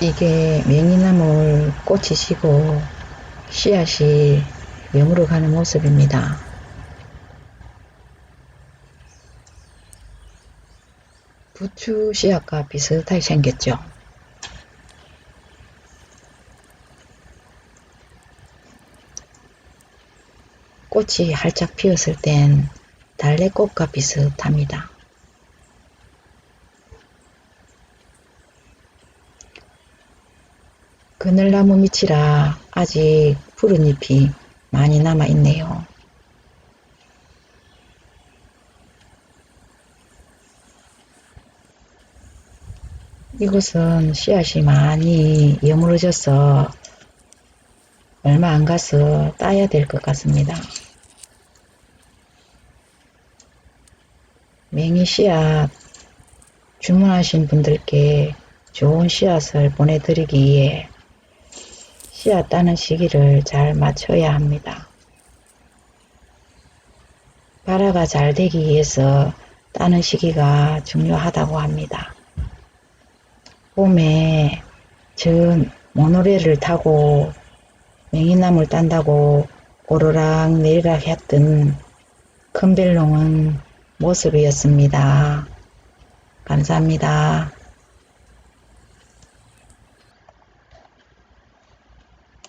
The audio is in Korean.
이게 맹이나물 꽃이 지고 씨앗이 영으로 가는 모습입니다. 부추 씨앗과 비슷하게 생겼죠. 꽃이 활짝 피었을 땐 달래꽃과 비슷합니다. 그늘나무 밑이라 아직 푸른 잎이 많이 남아 있네요. 이곳은 씨앗이 많이 여물어져서 얼마 안 가서 따야 될 것 같습니다. 맹이 씨앗 주문하신 분들께 좋은 씨앗을 보내드리기 위해 씨앗 따는 시기를 잘 맞춰야 합니다. 발화가 잘 되기 위해서 따는 시기가 중요하다고 합니다. 봄에 저 모노레를 타고 맹이나물 딴다고 오르락 내리락 했던 큰별롱은 모습이었습니다. 감사합니다.